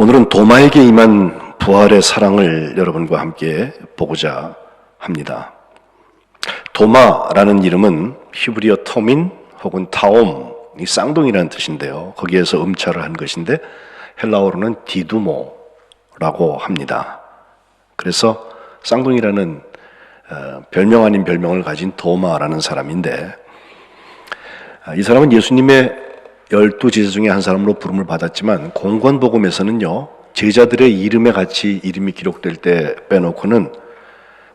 오늘은 도마에게 임한 부활의 사랑을 여러분과 함께 보고자 합니다. 도마라는 이름은 히브리어 터민 혹은 타옴, 이 쌍둥이라는 뜻인데요. 거기에서 음차를 한 것인데 헬라어로는 디두모라고 합니다. 그래서 쌍둥이라는 어, 별명 아닌 별명을 가진 도마라는 사람인데 아, 이 사람은 예수님의 열두 제자 중에 한 사람으로 부름을 받았지만 공관복음에서는요 제자들의 이름에 같이 이름이 기록될 때 빼놓고는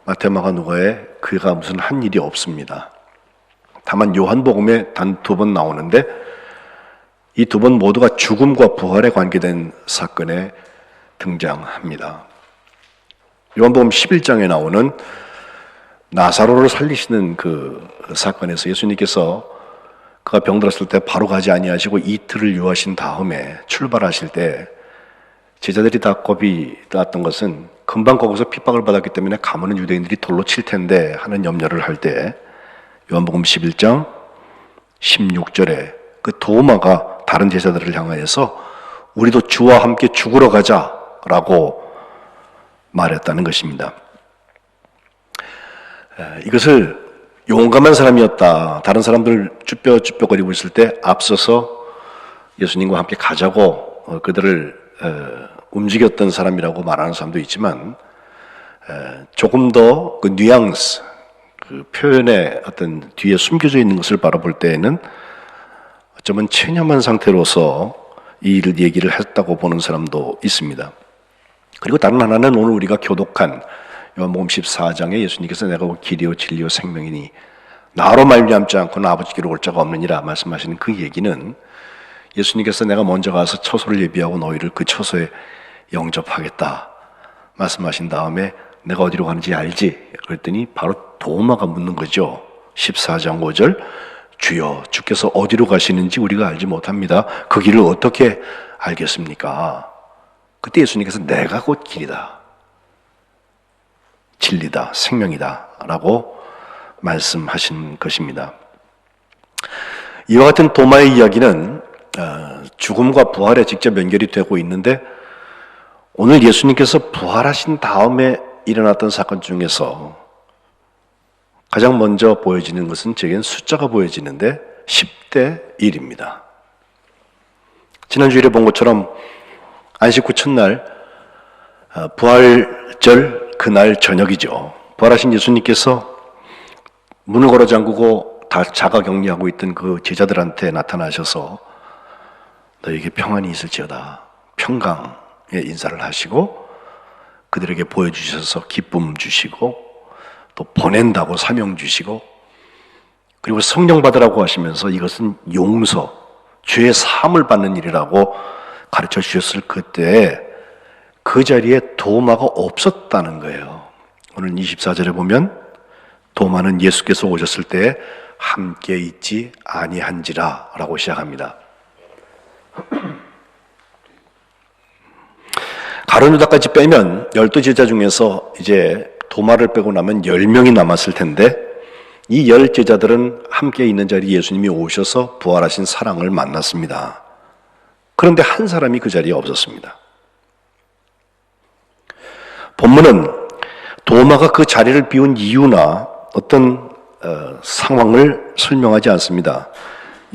마테마가 누가에 그가 무슨 한 일이 없습니다. 다만 요한복음에 단 두 번 나오는데 이 두 번 모두가 죽음과 부활에 관계된 사건에 등장합니다. 요한복음 11장에 나오는 나사로를 살리시는 그 사건에서 예수님께서 그가 병들었을 때 바로 가지 아니하시고 이틀을 유하신 다음에 출발하실 때 제자들이 다 겁이 났던 것은 금방 거기서 핍박을 받았기 때문에 가면은 유대인들이 돌로 칠 텐데 하는 염려를 할 때 요한복음 11장 16절에 그 도마가 다른 제자들을 향하여서 우리도 주와 함께 죽으러 가자라고 말했다는 것입니다. 이것을 용감한 사람이었다. 다른 사람들 쭈뼛쭈뼛거리고 있을 때 앞서서 예수님과 함께 가자고 어, 그들을 움직였던 사람이라고 말하는 사람도 있지만 조금 더 그 뉘앙스, 그 표현의 어떤 뒤에 숨겨져 있는 것을 바라볼 때에는 어쩌면 체념한 상태로서 이 일을 얘기를 했다고 보는 사람도 있습니다. 그리고 다른 하나는 오늘 우리가 교독한 요한복음 14장에 예수님께서 내가 길이요 진리요 생명이니 나로 말미암지 않고는 아버지께로 올 자가 없느니라 말씀하시는 그 얘기는 예수님께서 내가 먼저 가서 처소를 예비하고 너희를 그 처소에 영접하겠다 말씀하신 다음에 내가 어디로 가는지 알지? 그랬더니 바로 도마가 묻는 거죠. 14장 5절 주여 주께서 어디로 가시는지 우리가 알지 못합니다. 그 길을 어떻게 알겠습니까? 그때 예수님께서 내가 곧 길이다. 진리다, 생명이다. 라고 말씀하신 것입니다. 이와 같은 도마의 이야기는 어, 죽음과 부활에 직접 연결이 되고 있는데 오늘 예수님께서 부활하신 다음에 일어났던 사건 중에서 가장 먼저 보여지는 것은 제겐 숫자가 보여지는데 10대 1입니다. 지난주일에 본 것처럼 안식 후 첫날 어, 부활절 그날 저녁이죠. 부활하신 예수님께서 문을 걸어 잠그고 다 자가 격리하고 있던 그 제자들한테 나타나셔서 너에게 평안이 있을지어다. 평강의 인사를 하시고 그들에게 보여주셔서 기쁨 주시고 또 보낸다고 사명 주시고 그리고 성령 받으라고 하시면서 이것은 용서, 죄의 사함을 받는 일이라고 가르쳐 주셨을 그때 그 자리에 도마가 없었다는 거예요. 오늘 24절에 보면 도마는 예수께서 오셨을 때 함께 있지 아니한지라 라고 시작합니다. 가론 유다까지 빼면 열두 제자 중에서 이제 도마를 빼고 나면 10명이 남았을 텐데 이 열 제자들은 함께 있는 자리에 예수님이 오셔서 부활하신 사랑을 만났습니다. 그런데 한 사람이 그 자리에 없었습니다. 본문은 도마가 그 자리를 비운 이유나 어떤 어, 상황을 설명하지 않습니다.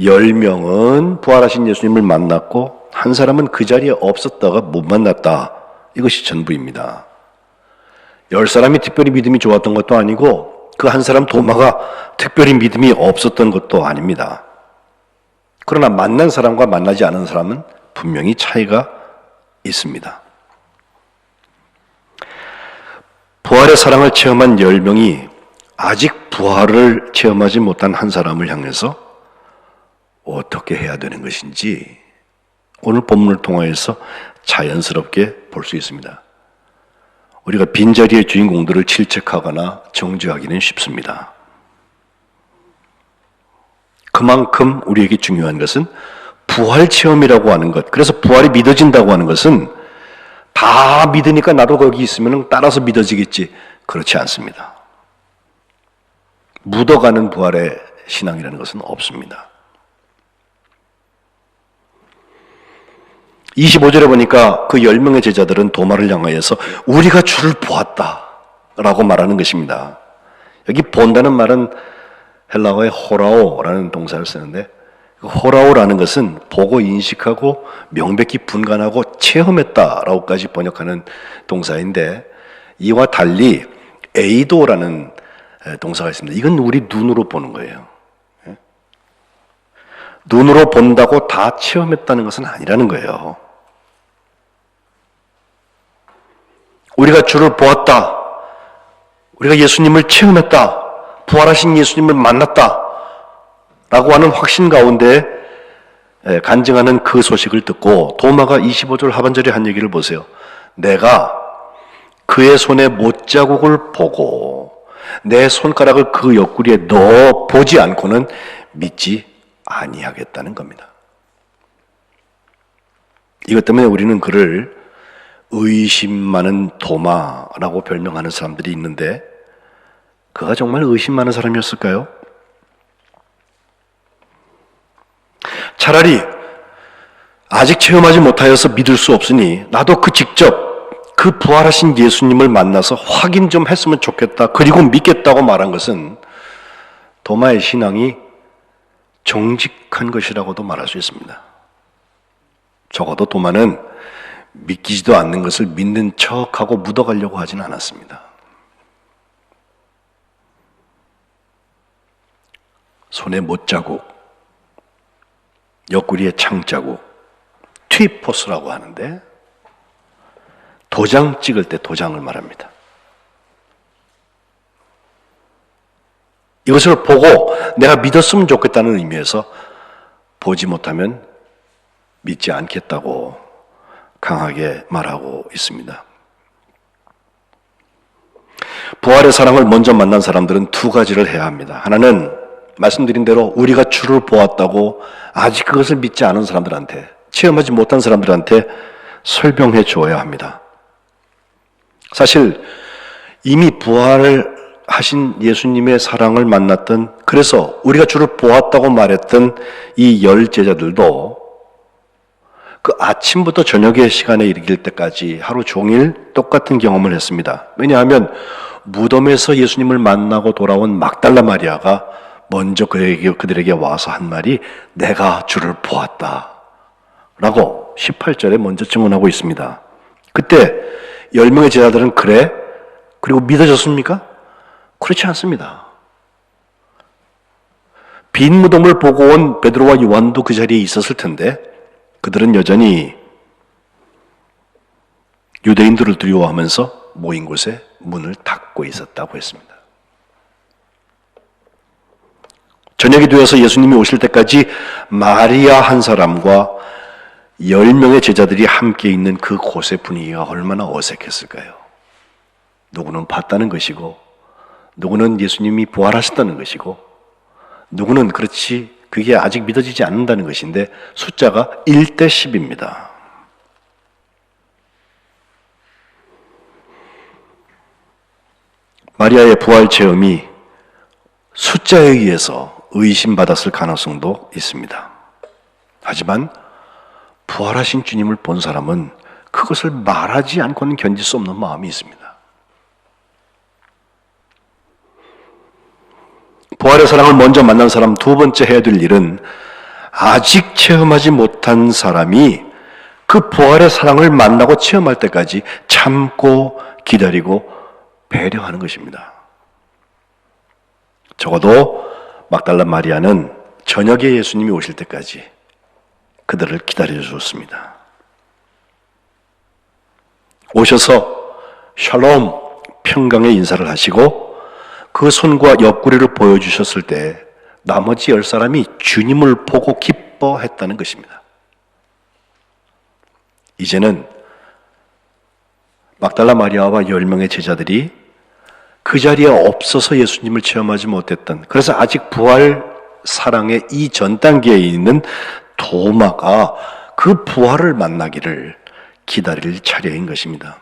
열 명은 부활하신 예수님을 만났고 한 사람은 그 자리에 없었다가 못 만났다. 이것이 전부입니다. 열 사람이 특별히 믿음이 좋았던 것도 아니고 그 한 사람 도마가 특별히 믿음이 없었던 것도 아닙니다. 그러나 만난 사람과 만나지 않은 사람은 분명히 차이가 있습니다. 부활의 사랑을 체험한 열 명이 아직 부활을 체험하지 못한 한 사람을 향해서 어떻게 해야 되는 것인지 오늘 본문을 통하여서 자연스럽게 볼 수 있습니다. 우리가 빈자리의 주인공들을 질책하거나 정죄하기는 쉽습니다. 그만큼 우리에게 중요한 것은 부활 체험이라고 하는 것. 그래서 부활이 믿어진다고 하는 것은 다 믿으니까 나도 거기 있으면 따라서 믿어지겠지. 그렇지 않습니다. 묻어가는 부활의 신앙이라는 것은 없습니다. 25절에 보니까 그 10명의 제자들은 도마를 향하여서 우리가 주를 보았다. 라고 말하는 것입니다. 여기 본다는 말은 헬라어의 호라오라는 동사를 쓰는데 그 호라오라는 것은 보고 인식하고 명백히 분간하고 체험했다라고까지 번역하는 동사인데 이와 달리 에이도라는 동사가 있습니다. 이건 우리 눈으로 보는 거예요. 예? 눈으로 본다고 다 체험했다는 것은 아니라는 거예요. 우리가 주를 보았다. 우리가 예수님을 체험했다. 부활하신 예수님을 만났다. 라고 하는 확신 가운데 예, 간증하는 그 소식을 듣고 도마가 25절 하반절에 한 얘기를 보세요. 내가 그의 손에 못자국을 보고 내 손가락을 그 옆구리에 넣어 보지 않고는 믿지 아니하겠다는 겁니다. 이것 때문에 우리는 그를 의심 많은 도마라고 별명하는 사람들이 있는데 그가 정말 의심 많은 사람이었을까요? 차라리 아직 체험하지 못하여서 믿을 수 없으니 나도 그 직접 그 부활하신 예수님을 만나서 확인 좀 했으면 좋겠다. 그리고 믿겠다고 말한 것은 도마의 신앙이 정직한 것이라고도 말할 수 있습니다. 적어도 도마는 믿기지도 않는 것을 믿는 척하고 묻어가려고 하진 않았습니다. 손에 못 자국, 옆구리에 창자국, 트위포스라고 하는데 도장 찍을 때 도장을 말합니다. 이것을 보고 내가 믿었으면 좋겠다는 의미에서 보지 못하면 믿지 않겠다고 강하게 말하고 있습니다. 부활의 사랑을 먼저 만난 사람들은 두 가지를 해야 합니다. 하나는 말씀드린 대로 우리가 주를 보았다고 아직 그것을 믿지 않은 사람들한테 체험하지 못한 사람들한테 설명해 주어야 합니다. 사실 이미 부활을 하신 예수님의 사랑을 만났던 그래서 우리가 주를 보았다고 말했던 이 열 제자들도 그 아침부터 저녁의 시간에 이르길 때까지 하루 종일 똑같은 경험을 했습니다. 왜냐하면 무덤에서 예수님을 만나고 돌아온 막달라 마리아가 먼저 그에게, 그들에게 와서 한 말이 내가 주를 보았다. 라고 18절에 먼저 증언하고 있습니다. 그때 10명의 제자들은 그래? 그리고 믿어졌습니까? 그렇지 않습니다. 빈 무덤을 보고 온 베드로와 요한도 그 자리에 있었을 텐데 그들은 여전히 유대인들을 두려워하면서 모인 곳에 문을 닫고 있었다고 했습니다. 저녁이 되어서 예수님이 오실 때까지 마리아 한 사람과 열 명의 제자들이 함께 있는 그 곳의 분위기가 얼마나 어색했을까요? 누구는 봤다는 것이고, 누구는 예수님이 부활하셨다는 것이고, 누구는 그렇지, 그게 아직 믿어지지 않는다는 것인데, 숫자가 1대 10입니다. 마리아의 부활 체험이 숫자에 의해서 의심받았을 가능성도 있습니다. 하지만 부활하신 주님을 본 사람은 그것을 말하지 않고는 견딜 수 없는 마음이 있습니다. 부활의 사랑을 먼저 만난 사람 두 번째 해야 될 일은 아직 체험하지 못한 사람이 그 부활의 사랑을 만나고 체험할 때까지 참고 기다리고 배려하는 것입니다. 적어도 막달라 마리아는 저녁에 예수님이 오실 때까지 그들을 기다려 주었습니다. 오셔서 샬롬 평강의 인사를 하시고 그 손과 옆구리를 보여주셨을 때 나머지 열 사람이 주님을 보고 기뻐했다는 것입니다. 이제는 막달라 마리아와 열 명의 제자들이 그 자리에 없어서 예수님을 체험하지 못했던 그래서 아직 부활 사랑의 이 전 단계에 있는 도마가 그 부활을 만나기를 기다릴 차례인 것입니다.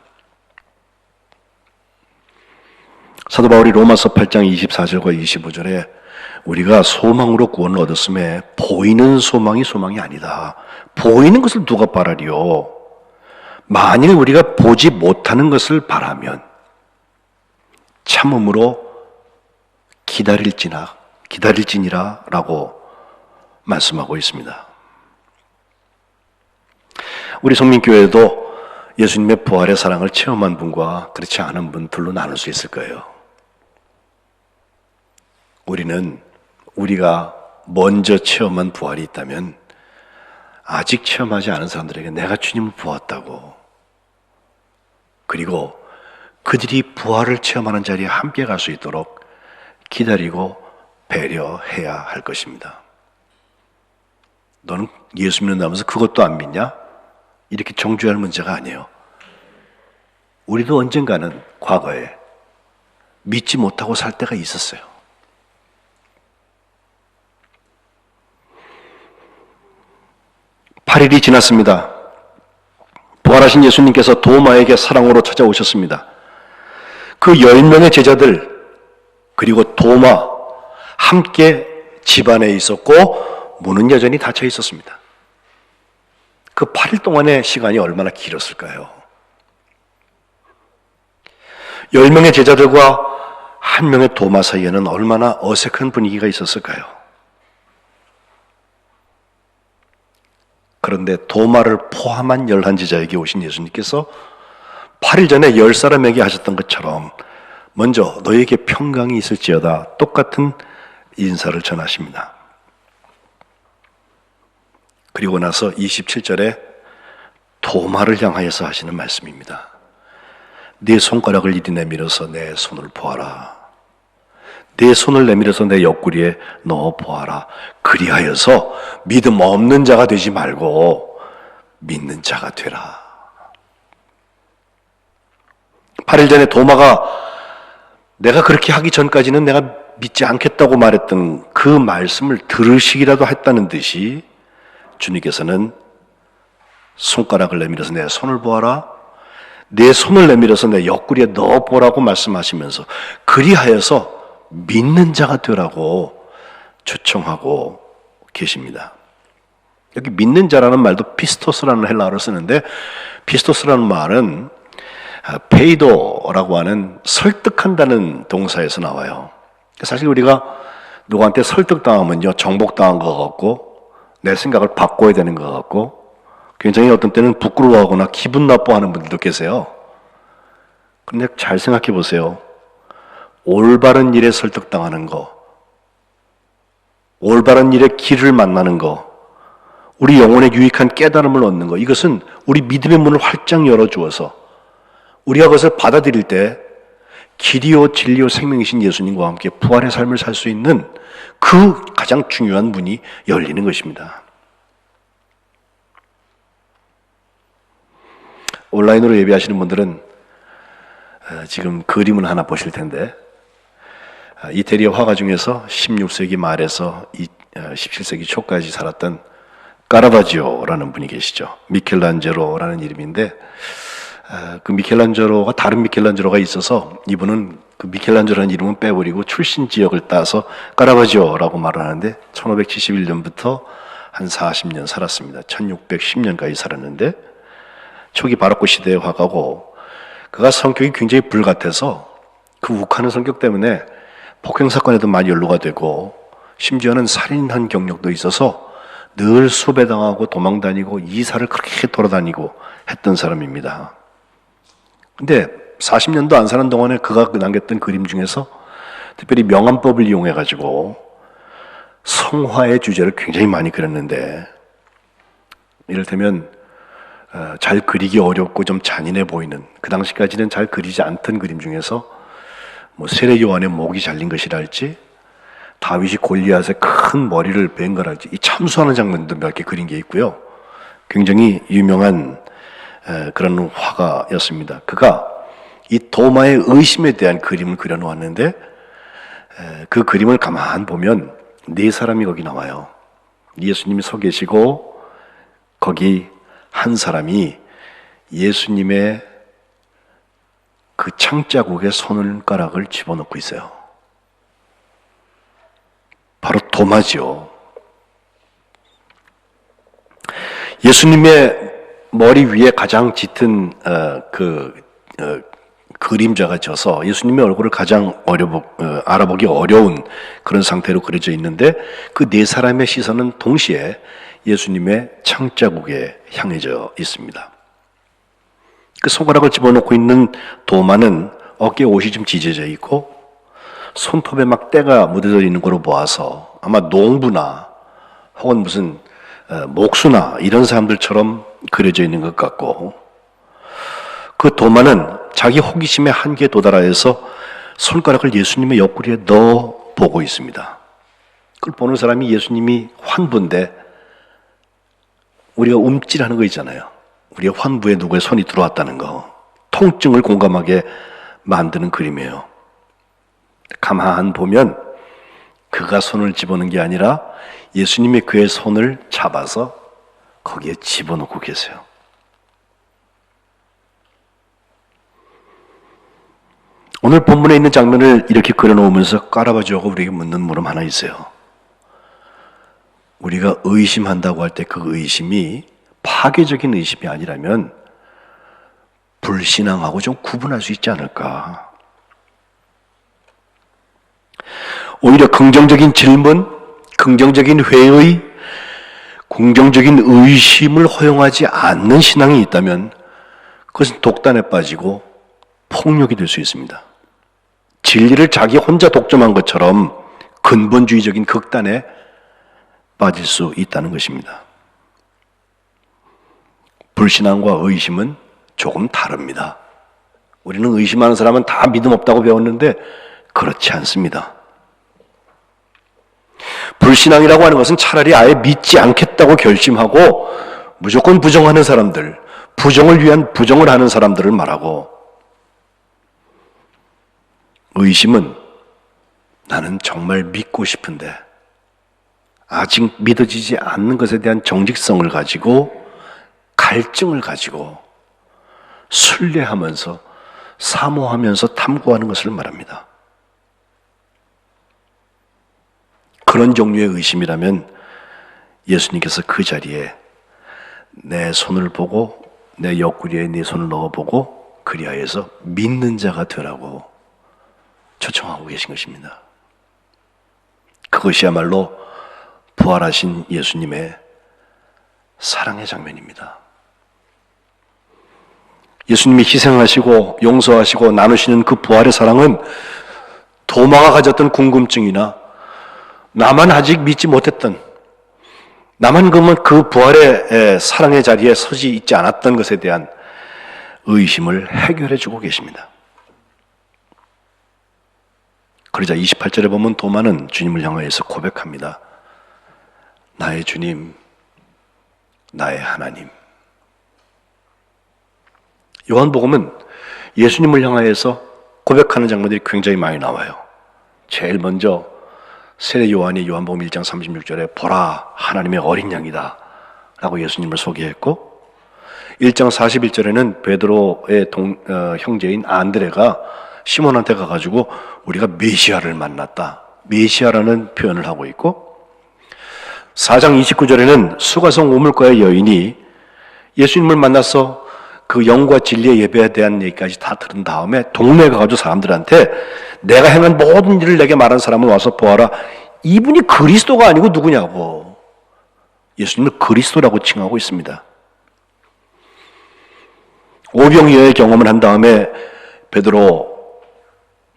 사도 바울이 로마서 8장 24절과 25절에 우리가 소망으로 구원을 얻었음에 보이는 소망이 소망이 아니다. 보이는 것을 누가 바라리요? 만일 우리가 보지 못하는 것을 바라면 참음으로 기다릴지나 기다릴지니라라고 말씀하고 있습니다. 우리 성민교회도 예수님의 부활의 사랑을 체험한 분과 그렇지 않은 분들로 나눌 수 있을 거예요. 우리는 우리가 먼저 체험한 부활이 있다면 아직 체험하지 않은 사람들에게 내가 주님을 보았다고 그리고 그들이 부활을 체험하는 자리에 함께 갈 수 있도록 기다리고 배려해야 할 것입니다. 너는 예수 믿는다면서 그것도 안 믿냐? 이렇게 정죄할 문제가 아니에요. 우리도 언젠가는 과거에 믿지 못하고 살 때가 있었어요. 팔일이 지났습니다. 부활하신 예수님께서 도마에게 사랑으로 찾아오셨습니다. 그열 명의 제자들 그리고 도마 함께 집안에 있었고 문은 여전히 닫혀 있었습니다. 그 8일 동안의 시간이 얼마나 길었을까요? 10명의 제자들과 한 명의 도마 사이에는 얼마나 어색한 분위기가 있었을까요? 그런데 도마를 포함한 열한 제자에게 오신 예수님께서 8일 전에 열 사람에게 하셨던 것처럼 먼저 너에게 평강이 있을지어다 똑같은 인사를 전하십니다. 그리고 나서 27절에 도마를 향하여서 하시는 말씀입니다. 네 손가락을 이리 내밀어서 내 손을 보아라. 네 손을 내밀어서 내 옆구리에 넣어 보아라. 그리하여서 믿음 없는 자가 되지 말고 믿는 자가 되라. 8일 전에 도마가 내가 그렇게 하기 전까지는 내가 믿지 않겠다고 말했던 그 말씀을 들으시기라도 했다는 듯이 주님께서는 손가락을 내밀어서 내 손을 보아라. 내 손을 내밀어서 내 옆구리에 넣어보라고 말씀하시면서 그리하여서 믿는 자가 되라고 초청하고 계십니다. 여기 믿는 자라는 말도 피스토스라는 헬라어를 쓰는데 피스토스라는 말은 아, 페이도라고 하는 설득한다는 동사에서 나와요. 사실 우리가 누구한테 설득당하면요 정복당한 것 같고 내 생각을 바꿔야 되는 것 같고 굉장히 어떤 때는 부끄러워하거나 기분 나빠하는 분들도 계세요. 그런데 잘 생각해 보세요. 올바른 일에 설득당하는 거, 올바른 일의 길을 만나는 거, 우리 영혼에 유익한 깨달음을 얻는 거, 이것은 우리 믿음의 문을 활짝 열어주어서 우리가 그것을 받아들일 때 길이요 진리요 생명이신 예수님과 함께 부활의 삶을 살 수 있는 그 가장 중요한 문이 열리는 것입니다. 온라인으로 예배하시는 분들은 어, 지금 그림을 하나 보실 텐데 아, 이태리의 화가 중에서 16세기 말에서 17세기 초까지 살았던 까라바지오라는 분이 계시죠. 미켈란제로라는 이름인데 아, 그 미켈란제로가 다른 미켈란제로가 있어서 이분은 그 미켈란제로라는 이름은 빼버리고 출신 지역을 따서 까라바지오라고 말을 하는데 1571년부터 한 40년 살았습니다. 1610년까지 살았는데 초기 바로크 시대의 화가고 그가 성격이 굉장히 불같아서 그 욱하는 성격 때문에 폭행 사건에도 많이 연루가 되고 심지어는 살인한 경력도 있어서 늘 수배당하고 도망다니고 이사를 그렇게 돌아다니고 했던 사람입니다. 근데 40년도 안 사는 동안에 그가 남겼던 그림 중에서 특별히 명암법을 이용해 가지고 성화의 주제를 굉장히 많이 그렸는데 이를테면 어, 잘 그리기 어렵고 좀 잔인해 보이는 그 당시까지는 잘 그리지 않던 그림 중에서 뭐 세례 요한의 목이 잘린 것이랄지 다윗이 골리앗의 큰 머리를 벤 거랄지 이 참수하는 장면도 몇 개 그린 게 있고요. 굉장히 유명한 그런 화가였습니다. 그가 이 도마의 의심에 대한 그림을 그려놓았는데 그 그림을 가만 보면 네 사람이 거기 나와요. 예수님이 서 계시고 거기 한 사람이 예수님의 그 창자국에 손가락을 집어넣고 있어요. 도마지요. 예수님의 머리 위에 가장 짙은 어, 그 어, 그림자가 져서 예수님의 얼굴을 가장 어려보, 어, 알아보기 어려운 그런 상태로 그려져 있는데 그 네 사람의 시선은 동시에 예수님의 창자국에 향해져 있습니다. 그 손가락을 집어넣고 있는 도마는 어깨에 옷이 좀 지져져 있고 손톱에 막 때가 묻어져 있는 걸로 보아서 아마 농부나 혹은 무슨 어, 목수나 이런 사람들처럼 그려져 있는 것 같고 그 도마는 자기 호기심의 한계에 도달하여서 손가락을 예수님의 옆구리에 넣어 보고 있습니다. 그걸 보는 사람이 예수님이 환부인데 우리가 움찔하는 거 있잖아요. 우리의 환부에 누구의 손이 들어왔다는 거. 통증을 공감하게 만드는 그림이에요. 가만 보면 그가 손을 집어넣은 게 아니라 예수님이 그의 손을 잡아서 거기에 집어넣고 계세요. 오늘 본문에 있는 장면을 이렇게 그려놓으면서 깔아봐주고 우리에게 묻는 물음 하나 있어요. 우리가 의심한다고 할 때 그 의심이 파괴적인 의심이 아니라면 불신앙하고 좀 구분할 수 있지 않을까. 오히려 긍정적인 질문, 긍정적인 회의, 긍정적인 의심을 허용하지 않는 신앙이 있다면 그것은 독단에 빠지고 폭력이 될 수 있습니다. 진리를 자기 혼자 독점한 것처럼 근본주의적인 극단에 빠질 수 있다는 것입니다. 불신앙과 의심은 조금 다릅니다. 우리는 의심하는 사람은 다 믿음 없다고 배웠는데 그렇지 않습니다. 불신앙이라고 하는 것은 차라리 아예 믿지 않겠다고 결심하고 무조건 부정하는 사람들, 부정을 위한 부정을 하는 사람들을 말하고 의심은 나는 정말 믿고 싶은데 아직 믿어지지 않는 것에 대한 정직성을 가지고 갈증을 가지고 순례하면서 사모하면서 탐구하는 것을 말합니다. 그런 종류의 의심이라면 예수님께서 그 자리에 내 손을 보고 내 옆구리에 네 손을 넣어보고 그리하여서 믿는 자가 되라고 초청하고 계신 것입니다. 그것이야말로 부활하신 예수님의 사랑의 장면입니다. 예수님이 희생하시고 용서하시고 나누시는 그 부활의 사랑은 도마가 가졌던 궁금증이나 나만 아직 믿지 못했던 나만 그러면 그 부활의 사랑의 자리에 서지 있지 않았던 것에 대한 의심을 해결해 주고 계십니다. 그러자 28절에 보면 도마는 주님을 향하여서 고백합니다. 나의 주님, 나의 하나님. 요한복음은 예수님을 향하여서 고백하는 장면들이 굉장히 많이 나와요. 제일 먼저 세례 요한이 요한복음 1장 36절에 보라 하나님의 어린 양이다 라고 예수님을 소개했고 1장 41절에는 베드로의 동, 어, 형제인 안드레가 시몬한테 가가지고 우리가 메시아를 만났다. 메시아라는 표현을 하고 있고 4장 29절에는 수가성 우물가의 여인이 예수님을 만나서 그 영과 진리의 예배에 대한 얘기까지 다 들은 다음에 동네에 가가지고 사람들한테 내가 행한 모든 일을 내게 말한 사람을 와서 보아라. 이분이 그리스도가 아니고 누구냐고. 예수님을 그리스도라고 칭하고 있습니다. 오병이어의 경험을 한 다음에 베드로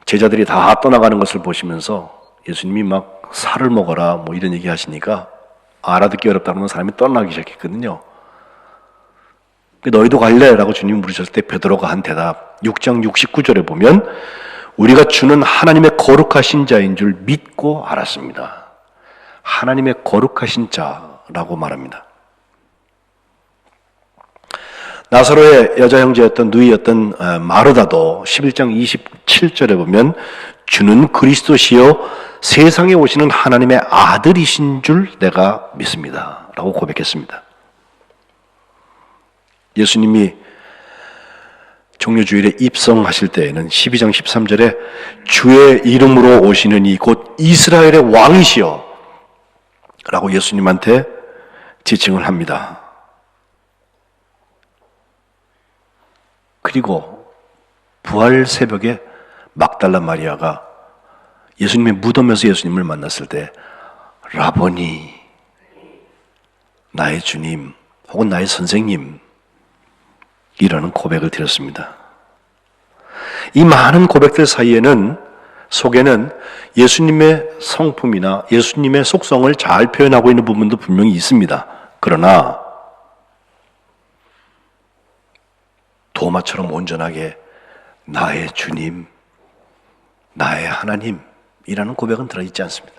제자들이 다 떠나가는 것을 보시면서 예수님이 막 살을 먹어라 뭐 이런 얘기 하시니까 알아듣기 어렵다는 사람이 떠나기 시작했거든요. 너희도 갈래? 라고 주님 물으셨을 때 베드로가 한 대답 6장 69절에 보면 우리가 주는 하나님의 거룩하신 자인 줄 믿고 알았습니다. 하나님의 거룩하신 자라고 말합니다. 나사로의 여자 형제였던 누이였던 어, 마르다도 11장 27절에 보면 주는 그리스도시요 세상에 오시는 하나님의 아들이신 줄 내가 믿습니다. 라고 고백했습니다. 예수님이 종료주일에 입성하실 때에는 12장 13절에 주의 이름으로 오시는 이 곧 이스라엘의 왕이시여 라고 예수님한테 지칭을 합니다. 그리고 부활 새벽에 막달라 마리아가 예수님의 무덤에서 예수님을 만났을 때 라보니 나의 주님 혹은 나의 선생님 이라는 고백을 드렸습니다. 이 많은 고백들 사이에는 속에는 예수님의 성품이나 예수님의 속성을 잘 표현하고 있는 부분도 분명히 있습니다. 그러나 도마처럼 온전하게 나의 주님, 나의 하나님이라는 고백은 들어있지 않습니다.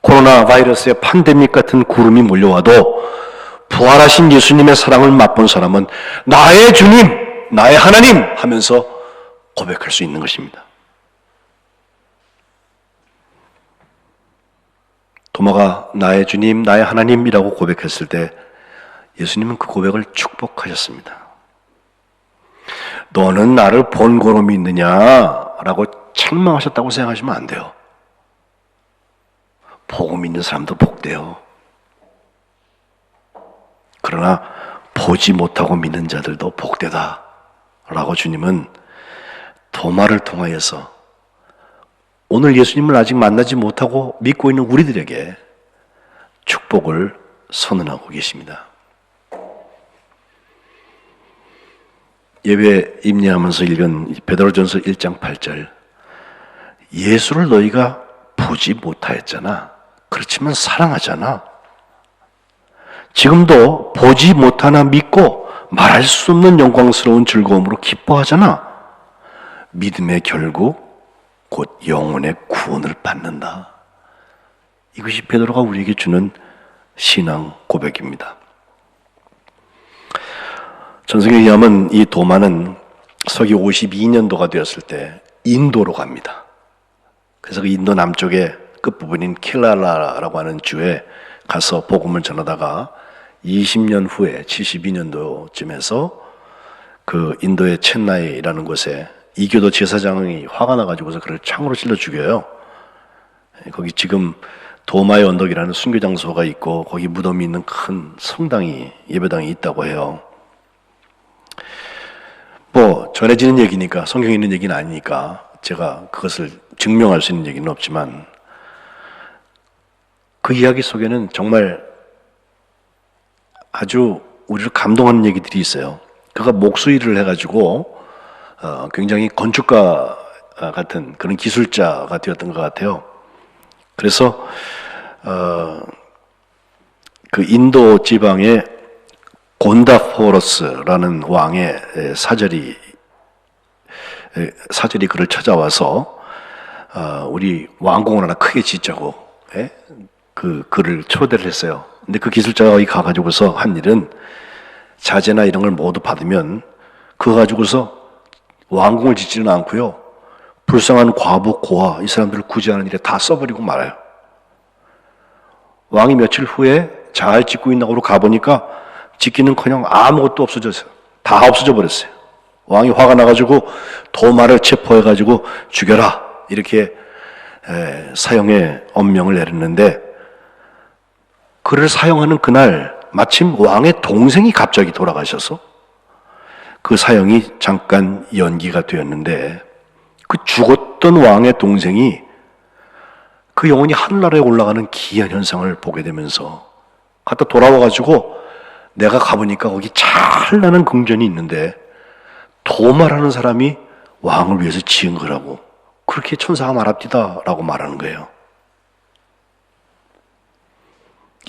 코로나 바이러스의 팬데믹 같은 구름이 몰려와도 부활하신 예수님의 사랑을 맛본 사람은 나의 주님, 나의 하나님 하면서 고백할 수 있는 것입니다. 도마가 나의 주님, 나의 하나님이라고 고백했을 때 예수님은 그 고백을 축복하셨습니다. 너는 나를 본고로 믿느냐라고 책망하셨다고 생각하시면 안 돼요. 복음 있는 사람도 복돼요. 그러나 보지 못하고 믿는 자들도 복되다. 라고 주님은 도마를 통하여서 오늘 예수님을 아직 만나지 못하고 믿고 있는 우리들에게 축복을 선언하고 계십니다. 예배 임례하면서 읽은 베드로전서 1장 8절 예수를 너희가 보지 못하였잖아. 그렇지만 사랑하잖아. 지금도 보지 못하나 믿고 말할 수 없는 영광스러운 즐거움으로 기뻐하잖아. 믿음의 결국 곧 영혼의 구원을 받는다. 이것이 베드로가 우리에게 주는 신앙 고백입니다. 전승에 의하면 이 도마는 서기 52년도가 되었을 때 인도로 갑니다. 그래서 그 인도 남쪽의 끝부분인 킬랄라라고 하는 주에 가서 복음을 전하다가 20년 후에 72년도쯤에서 그 인도의 첸나이라는 곳에 이교도 제사장이 화가 나가지고서 그를 창으로 찔러 죽여요. 거기 지금 도마의 언덕이라는 순교 장소가 있고 거기 무덤이 있는 큰 성당이 예배당이 있다고 해요. 뭐 전해지는 얘기니까 성경에 있는 얘기는 아니니까 제가 그것을 증명할 수 있는 얘기는 없지만 그 이야기 속에는 정말 아주 우리를 감동하는 얘기들이 있어요. 그가 목수일을 해가지고 어, 굉장히 건축가 같은 그런 기술자가 되었던 것 같아요. 그래서 어, 그 인도 지방에 곤다포러스라는 왕의 사절이 사절이 그를 찾아와서 어, 우리 왕궁을 하나 크게 짓자고 예? 그 그를 초대를 했어요. 근데 그 기술자가 거기 가가지고서 한 일은 자재나 이런 걸 모두 받으면 그거 가지고서 왕궁을 짓지는 않고요. 불쌍한 과부, 고아 이 사람들을 구제하는 일에 다 써버리고 말아요. 왕이 며칠 후에 잘 짓고 있나고 가보니까 짓기는커녕 아무것도 없어졌어요. 다 없어져 버렸어요. 왕이 화가 나가지고 도마를 체포해가지고 죽여라 이렇게 사형의 엄명을 내렸는데 그를 사형하는 그날 마침 왕의 동생이 갑자기 돌아가셔서 그 사형이 잠깐 연기가 되었는데 그 죽었던 왕의 동생이 그 영혼이 하늘나라에 올라가는 기이한 현상을 보게 되면서 갔다 돌아와가지고 내가 가보니까 거기 찬란한 궁전이 있는데 도마라는 사람이 왕을 위해서 지은 거라고 그렇게 천사가 말합디다라고 말하는 거예요.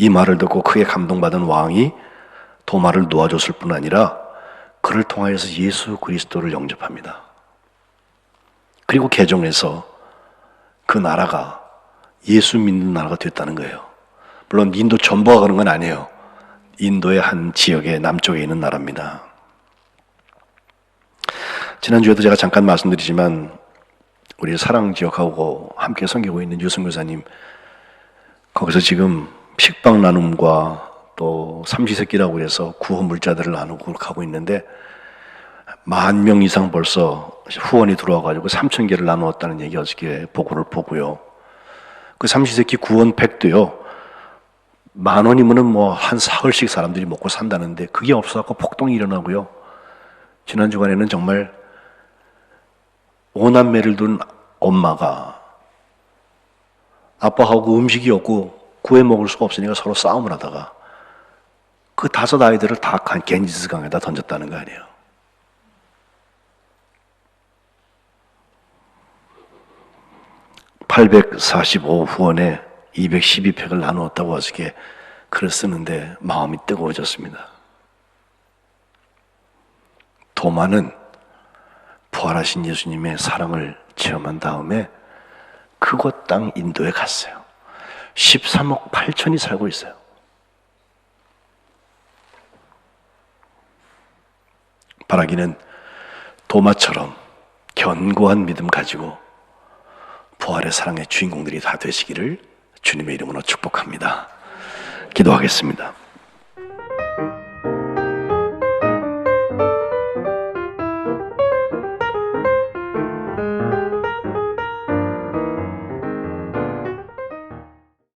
이 말을 듣고 크게 감동받은 왕이 도마를 놓아줬을 뿐 아니라 그를 통하여서 예수 그리스도를 영접합니다. 그리고 개종해서 그 나라가 예수 믿는 나라가 됐다는 거예요. 물론 인도 전부가 그런 건 아니에요. 인도의 한 지역의 남쪽에 있는 나라입니다. 지난주에도 제가 잠깐 말씀드리지만 우리 사랑 지역하고 함께 섬기고 있는 유승 교사님 거기서 지금 식빵 나눔과 또 삼시세끼라고 해서 구호 물자들을 나누고 가고 있는데 만 명 이상 벌써 후원이 들어와가지고 3천 개를 나누었다는 얘기 어저께 보고를 보고요. 그 삼시세끼 구원 팩도요. 만 원이면은 뭐 한 사흘씩 사람들이 먹고 산다는데 그게 없어갖고 폭동이 일어나고요. 지난 주간에는 정말 오남매를 둔 엄마가 아빠하고 음식이 없고 구해 먹을 수가 없으니까 서로 싸움을 하다가 그 다섯 아이들을 다 간- 겐지스 강에다 던졌다는 거 아니에요. (845) 후원에 (212팩을) 나누었다고 어저께 글을 쓰는데 마음이 뜨거워졌습니다. 도마는 부활하신 예수님의 사랑을 체험한 다음에 그곳 땅 인도에 갔어요. 13억 8천이 살고 있어요. 바라기는 도마처럼 견고한 믿음 가지고 부활의 사랑의 주인공들이 다 되시기를 주님의 이름으로 축복합니다. 기도하겠습니다.